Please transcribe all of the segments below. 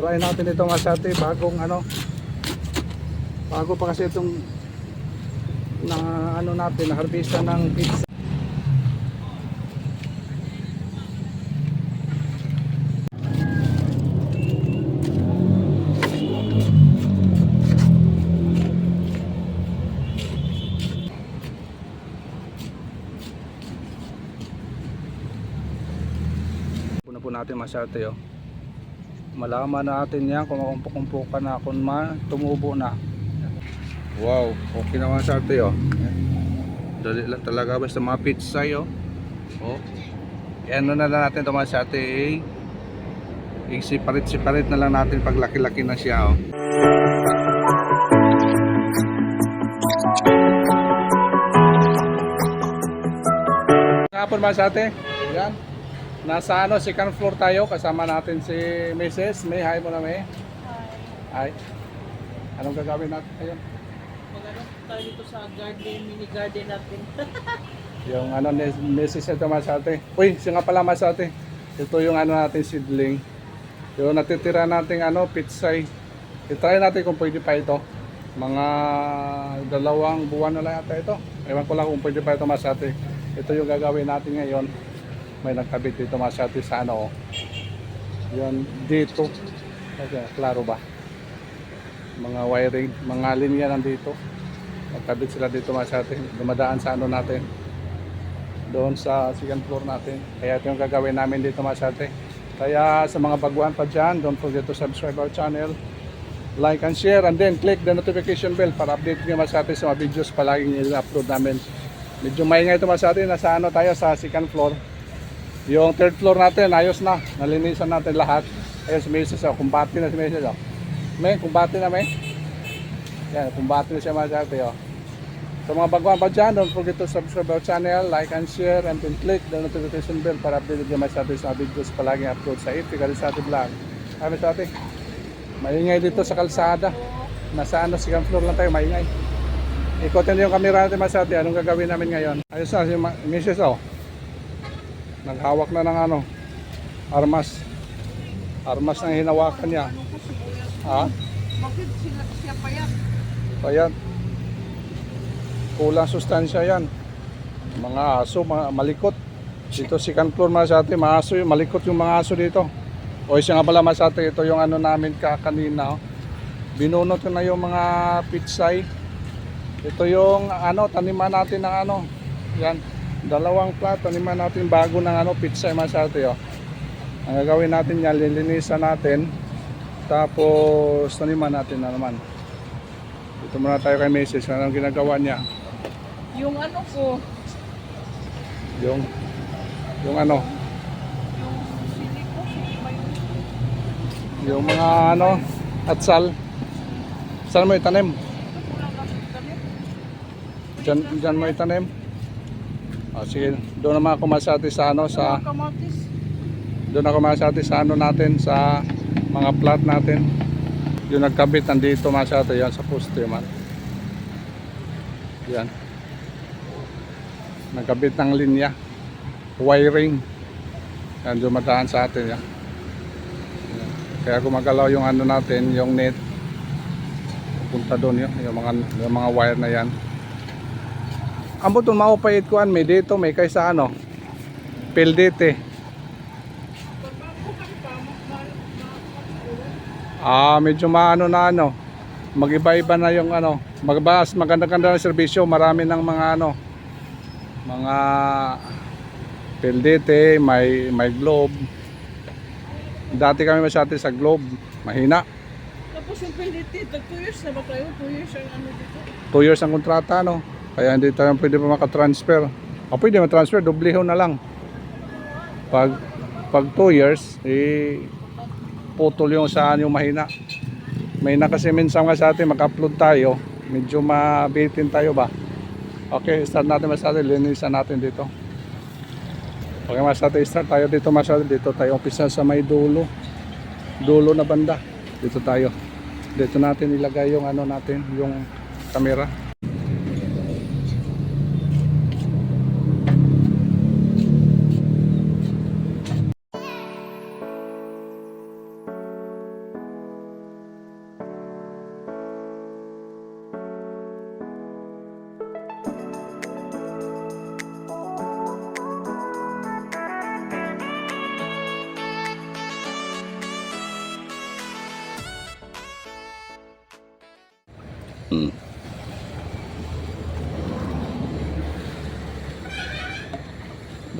Try natin ito masate bagong ano. Bago pa kasi itong na ano natin, na harvesta ng pizza. Po natin masate oh. Malaman natin yan kung makumpuk-kumpukan na kung ma tumubo na. Wow, okay naman sa ate oh. Dali lang talaga basta mga pizza yo. Oh. Yan na lang natin ito mga sa eh. I-separate-separate na lang natin pag laki-laki na siya oh. Kapon mga sa ate. Yan. Nasa ano, second floor tayo. Kasama natin si Mrs. May. Hi mo na May. Hi. Anong gagawin natin ngayon? Magano tayo dito sa garden, mini garden natin. Yung ano, Mrs. ito masate. Uy, siya nga pala masate. Ito yung ano natin seedling. Yung natitira nating ano, pitsay. I-try natin kung pwede pa ito. Mga dalawang buwan na lang yata ito. Ewan ko lang kung pwede pa ito masate. Ito yung gagawin natin ngayon. May nagkabit dito masate sa ano. oh. Yun, dito. Okay, klaro ba? Mga wiring, mga linya nandito. Nagkabit sila dito masate. Dumadaan sa ano natin doon sa second floor natin. Kaya ito yung gagawin namin dito masate. Kaya sa mga baguhan pa dyan, don't forget to subscribe our channel. Like and share and then click the notification bell para update nyo masate sa mga videos palaging i-upload namin. Medyo maingay ito masate. Nasa ano tayo sa second floor. Yung third floor natin, ayos na. Nalinisan natin lahat. Ayos, may isa siya. Kumbati na si Mrs. Oh. May, kumbati na may. Yan, kumbati na siya masate. Oh. Sa mga baguhan pa dyan, don't forget to subscribe our channel, like and share, and then click the notification bell para updated kayo sa ating mga videos palaging upload sa IT, Kalisati Vlog. Kami sa ating, maingay dito sa kalsada. Nasa ano, second floor lang tayo, maingay. Ikotin yung camera natin masati, anong gagawin namin ngayon? Ayos na, si Mrs. Oh. Naghawak na ng ano, armas. Armas na hinawakan niya. Ha? Bakit sila siya payat? Ayan. Kulang sustansya yan. Mga aso, mga malikot. Dito si floor mga sa atin, mga aso, yung malikot yung mga aso dito. O isa nga pala mga sa atin, ito yung ano namin ka kanina. Oh. Binunot ko na yung mga pitsay. Ito yung ano, taniman natin ng ano. Yan. Dalawang plat, taniman natin bago ng ano, mga sa atin. Oh. Ang gagawin natin yan, lilinisan natin. Tapos taniman natin na naman. Dito muna tayo kay Mrs. Anong ginagawa niya? Yung ano ko, Yung yung ano, yung sili ko, yung mga ano, atsal. Saan mo itanim? Diyan, diyan mo itanim? Ah, sige, doon naman ako masati sa ano, sa doon ako masati sa ano natin, sa mga plat natin. Yung nagkabit nandito masati yan sa poste man. Yan. Nagkabit ng linya. Wiring. Yan, dumadaan sa atin yan. Yan. Kaya gumagalaw yung ano natin, yung net. Punta doon yun, yung mga, yung mga wire na yan. Amo itong maupayit kuan may dito, may ano. Kami pa, mas mahal Ah, medyo maano na ano. Mag-iba-iba na yung ano. Magbas, maganda-ganda na serbisyo. Marami ng mga ano. Mga Pildite, may may Globe. Dati kami masyati sa Globe. Mahina. Tapos yung tag 2 years na ba kayo? 2 years ang ano dito. 2 years ang kontrata no. Kaya hindi tayo pwede pa makatransfer. O pwede matransfer, dobleho na lang. Pag pag 2 years, eh putol yung saan yung mahina. Mahina kasi minsan nga sa atin mag-upload tayo, medyo mabitin tayo ba. Okay, start natin masyado, linisan natin dito. Okay, masyado, start tayo dito masyado, dito tayo umpisa sa may dulo. Dulo na banda. Dito tayo. Dito natin ilagay yung ano natin, yung camera.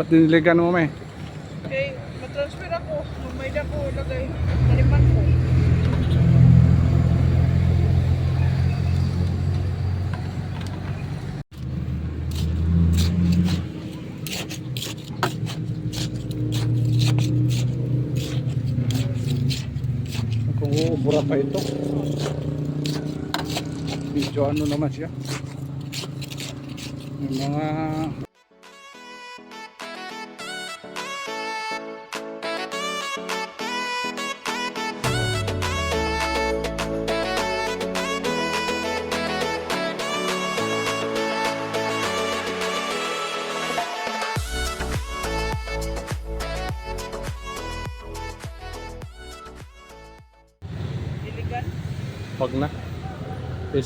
Ba't diniligan mo, may? Okay, matransfer ako. Mamay na ko lagay. Taliman ko. Kung uubura pa ito. Medyo ano naman siya. Yung mga...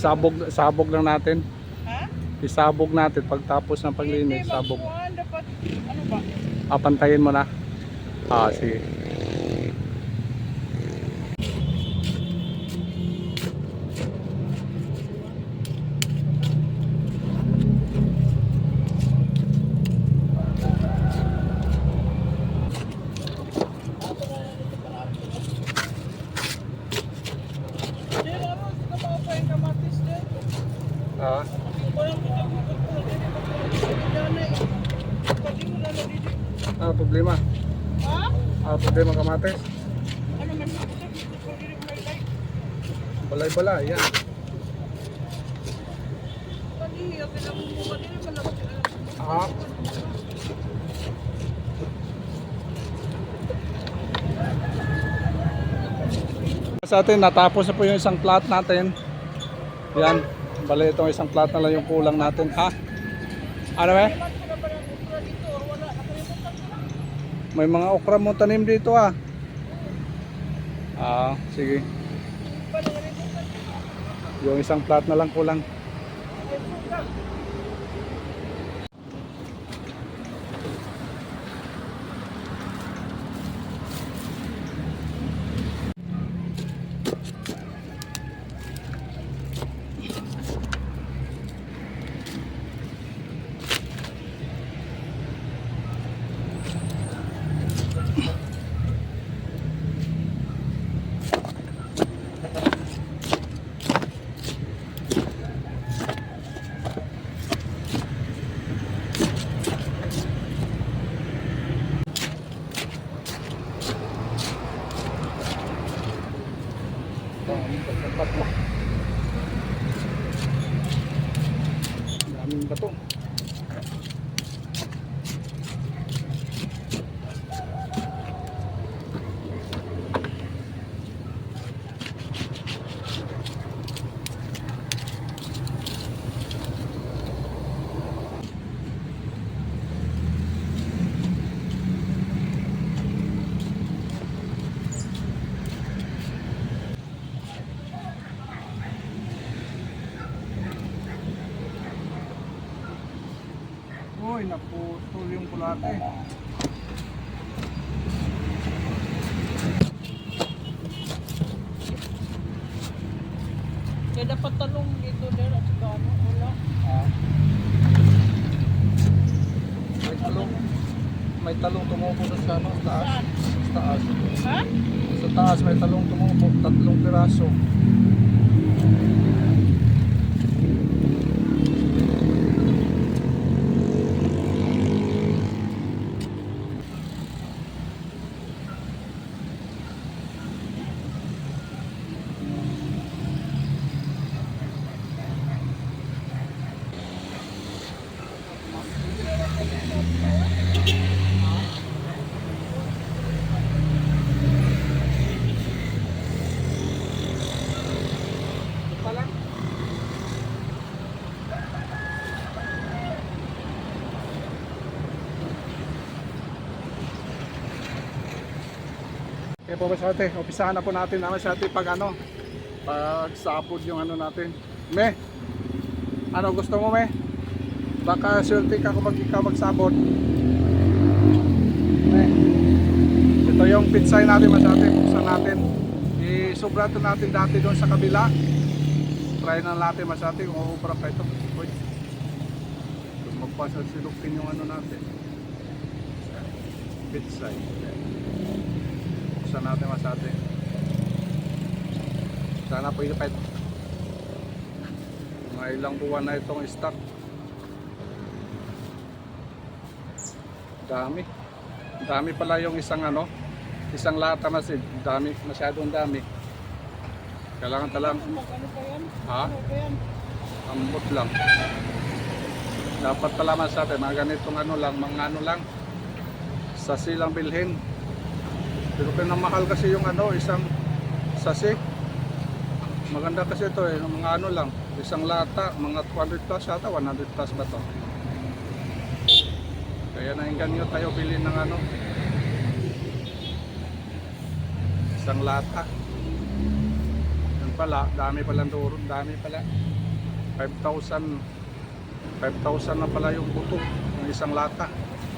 Isabog, sabog lang natin. Ha? Isabog natin pagtapos ng paglinis. Sabog. Dapat, ano ba? Ah, pantayin mo na. Ah, sige. Hindi, ano, ito mga pa yung kamatis din. Ah, Walang pinagkukuha ko. Hindi ba ko na eh. Pati mo na na dito. ah problema. Ha? Ah, problema kamates. Ano man ito? Dito ko dito may light. Balay-balay, yan. Panihi, okay lang mo mo. Dili man ako sila. Ah. Sa atin, natapos na po yung isang plot natin. Yan. Bali, itong isang plot na lang yung kulang natin. Ha? Ano eh? May mga okra mo tanim dito ah. Ah, sige. Yung isang plot na lang kulang. Daming bato. Uy, naputol yung kulate. Kaya dapat talong dito din at saka ano, wala. Ah. May talong. May talong tumubo doon sa ano, taas. Saan? Sa taas. Ha? Sa taas may talong tumubo, tatlong piraso. Kaya po ba sa ate, umpisahan na po natin naman sa ate pag ano, pag sapod yung ano natin. Me, ano gusto mo me? Baka swerte ka mag ikaw magsabot. Me, ito yung pinsay natin mas ate, buksan natin. Isubrato natin dati doon sa kabila. try na natin masati kung uubra pa ito. Uy. Magpasa silupin yung ano natin. Pizza. Buksan natin masati. Sana pwede pa ito. Mga ilang buwan na itong stock. Dami. Dami pala yung isang ano, isang lata na si dami, masyadong dami. Kailangan talang, Ano pa yan? ha? Ano pa yan? Ambot lang. Dapat pala sa atin, mga ganitong ano lang, mga ano lang, sasi lang bilhin. Pero pinamahal kasi yung ano, isang sasi. Maganda kasi ito eh, mga ano lang, isang lata, mga 200 plus yata, 100 plus ba to? Kaya nainggan nyo tayo bilhin ng ano, isang lata. Yan pala, dami palang duro, dami pala. 5,000 5,000 na pala yung buto ng isang lata.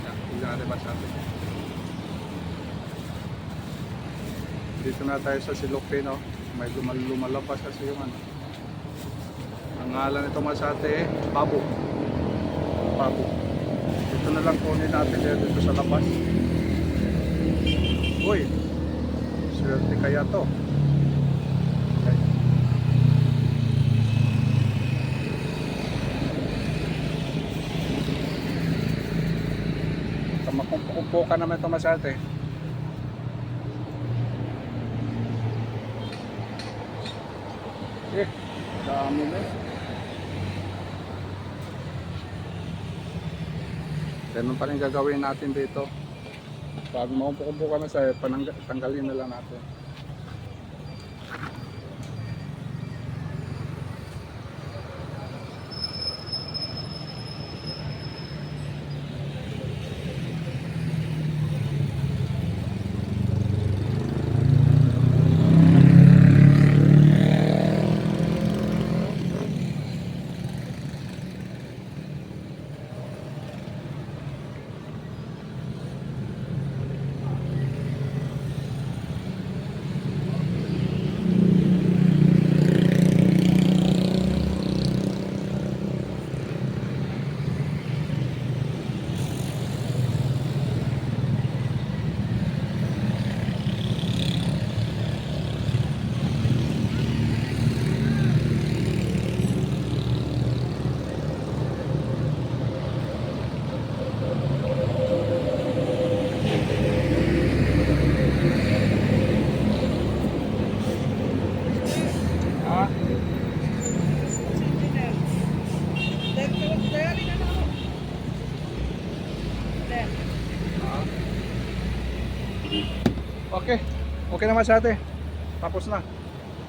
Yan, tignan natin ba sa atin. Dito na tayo sa Silope, no? May lumal lumalabas kasi yung ano. Ang ngalan nito masate, Pabo. Pabo. Dito na lang kunin natin dito, dito sa labas. Uy, swerte kaya to. Okay. Makumpo ka naman ito masyate. Eh, dami eh. Ganun pa rin gagawin natin dito. Pag makumpo ka na sa panangga- tanggalin na lang natin. Okay. Okay naman sa ate. Tapos na.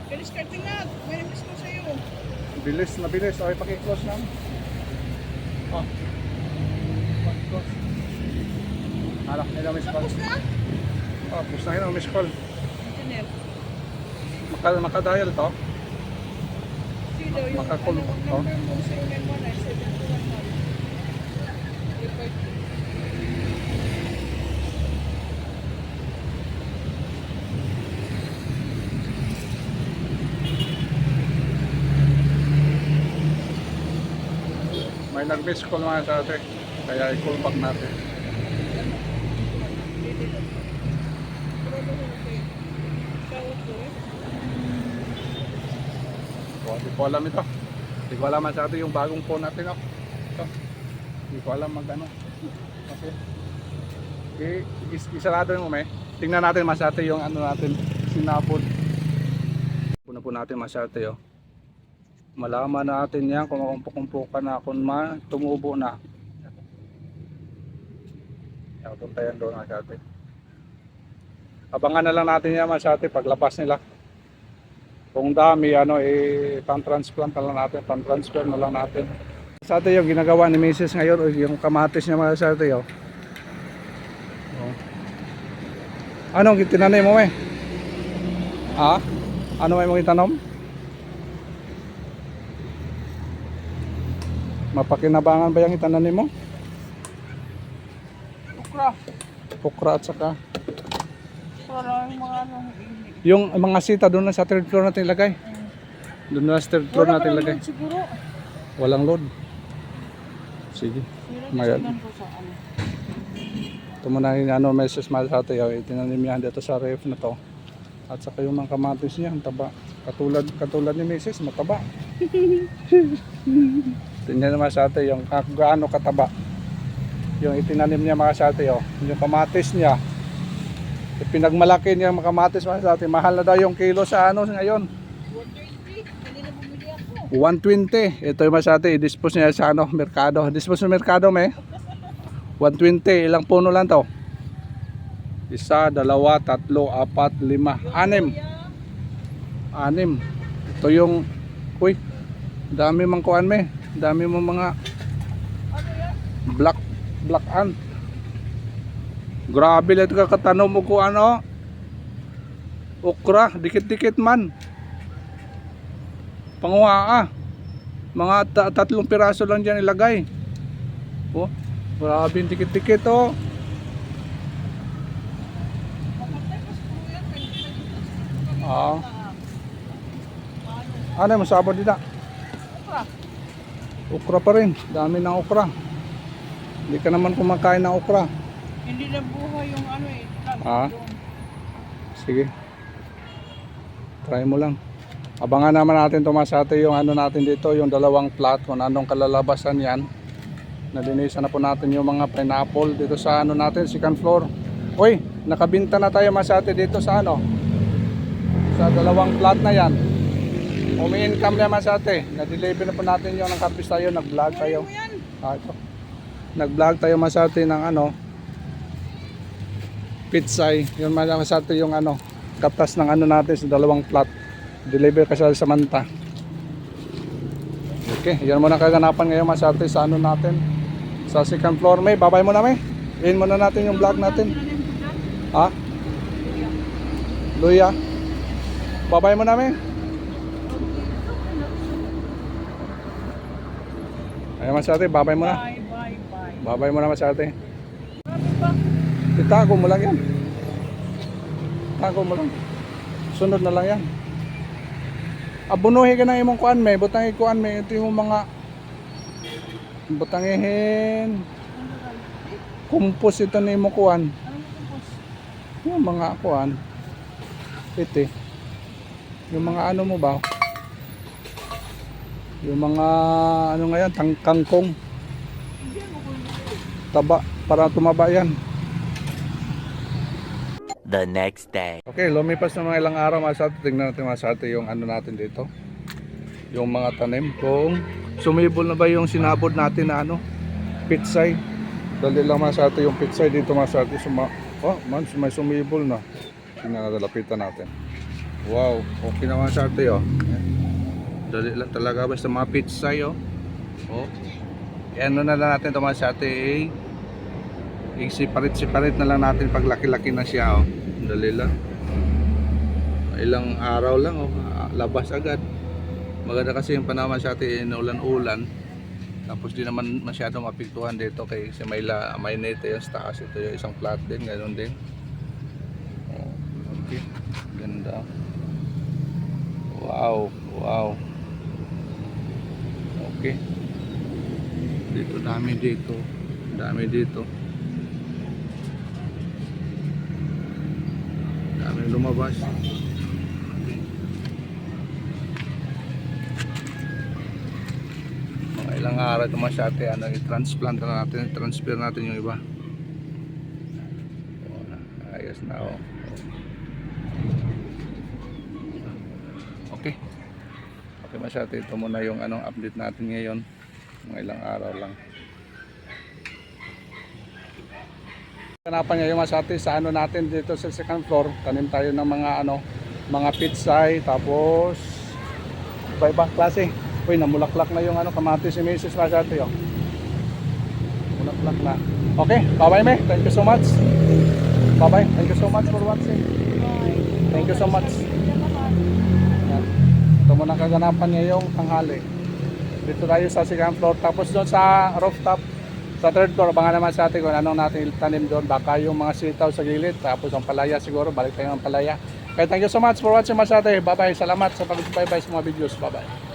Finish cutting na. May miss ko sa'yo. Bilis na bilis. Okay, paki-close na. Oh. Paki-close. Anak, nila miss call. Tapos na? Oh, tapos na yun, miss call. Maka, makadial to. Sino yung Makakulong, ano, oh. number mo sa yung 919 Report. May nag-miss call mga sa ate. Kaya i-call back natin. Hindi ko alam ito. Hindi ko alam ate yung bagong phone natin. Oh. Ito. Hindi ko alam mag ano. Kasi eh, is isarado mo may. Tingnan natin mas ate yung ano natin sinapod. Puna po natin mas ate oh. Malaman natin yan kung makumpukumpukan na kung ma tumubo na. Yan, tuntayan doon ate. Abangan na lang natin yan mas ate paglabas nila. Kung dami, ano, eh, pan-transplant na lang natin, pan-transfer na lang natin. Sa atin yung ginagawa ni Mrs. ngayon, yung kamatis niya mga sa atin, oh. Oh. Anong itinanay mo, eh? Ha? Ano may mong itanom? Mapakinabangan ba yung itananim mo? Ukra. Pukra at saka Para yung mga ano, yung mga sita doon na sa third floor natin ilagay. Doon na sa third floor Wala natin pa lagay. naman siguro. Walang load. Sige. Sa ano. Ito muna yung ano, message mahal sa. Oh, itinanim yan dito sa ref na to. At saka yung mga kamatis niya, ang taba. Katulad, katulad ni Mrs. mataba. Tingnan naman sa atin yung ka- gaano kataba. Yung itinanim niya mga sa atin, oh. yung kamatis niya. Pinagmalaki niya yung kamatis mga sa atin. Mahal na daw yung kilo sa ano ngayon. 120. Kanina bumili ako. 120. Ito yung masate, i-dispose niya sa ano, merkado. Dispose sa merkado, may. 120. Ilang puno lang to? Isa, dalawa, tatlo, apat, lima, anim. Anim. Ito yung, uy, dami mang kuan me. Dami mo mga black, black an. Grabe lang ito kakatanom mo ko ano. Okra, dikit-dikit man. Panguha ah. Mga ta- tatlong piraso lang dyan ilagay. Oh, grabe dikit-dikit oh. Ah. Ano mo sabon dito? Okra. Okra pa rin. Dami ng okra. Hindi ka naman kumakain ng okra. Hindi na buhay yung ano eh. Ah? Sige. Try mo lang. Abangan naman natin tumasate yung ano natin dito, yung dalawang plot, kung anong kalalabasan yan. Nalinisan na po natin yung mga pineapple dito sa ano natin, second floor. Uy, nakabinta na tayo masate dito sa ano? Sa dalawang plot na yan. Umi-income na masate. Na-deliver na po natin yung ng kapis tayo, nag-vlog tayo. Ano yan? Ah, ito. Nag-vlog tayo masate ng ano, pitsay. Yun masate yung ano, katas ng ano natin sa dalawang plot. Deliver kasi sa Manta. Okay, yan muna kaganapan ngayon masate sa ano natin. Sa second floor may, babay mo na may. In muna natin yung vlog natin. Ha? Luya. Babay mo na may. Ayun masate, babay mo na. Bye, bye, bye. Babay mo na masate. Grabe ba? Itago mo lang yan. Itago mo lang. Sunod na lang yan. Abunuhi ka na imong kuan may, butang kuan may ito yung mga butangihin. Kumpos ito na imong kuan. Yung mga kuan. Ito eh. Yung mga ano mo ba? Yung mga ano nga yan, tang kangkong. Taba, para tumaba yan. the next day. Okay, lumipas na mga ilang araw mga sate. Tingnan natin mga sate yung ano natin dito. Yung mga tanim. Kung sumibol na ba yung sinabod natin na ano, pitsay. Dali lang mga sate yung pitsay dito mga sate. Suma oh, man, may sumibol na. Tingnan natin, lapitan natin. Wow, okay na mga sate oh. Dali lang talaga basta mga pitsay oh. Oh. Ano na lang natin ito mga sate eh. I-separate-separate na lang natin pag laki-laki na siya oh. Dali lang. Ilang araw lang oh, ah, labas agad. Maganda kasi yung panahon sa atin ulan-ulan. Tapos di naman masyadong mapigtuhan dito kay si may, la, may nete yung taas. Ito yung isang flat din, ganoon din. Oh, okay. Ganda. Wow, wow. Okay. Dito dami dito. Dami dito. Daming lumabas. Mga ilang araw ito mga syate, ano, i-transplant na natin, transfer natin yung iba. Ayos na oh. Okay. Okay masyate, ito muna yung anong update natin ngayon. Mga ilang araw lang. Hanapan niya yung masate sa ano natin dito sa second floor. Tanim tayo ng mga ano, mga pitsay, tapos iba-ibang klase. Uy, namulaklak na yung ano, kamatis si Mrs. Masate. Oh. Mulaklak na. Okay, bye-bye me. Thank you so much. Bye-bye. Thank you so much for watching. Bye. Thank you so much. Muna kaganapan niya yung tanghali. Dito tayo sa second floor. Tapos doon sa rooftop, sa third floor, abangan naman sa atin kung anong natin tanim doon. Baka yung mga sitaw sa gilid, tapos ang palaya siguro, balik tayo ng palaya. Okay, thank you so much for watching Masate. Bye-bye. Salamat sa pag-bye-bye sa mga videos. Bye-bye.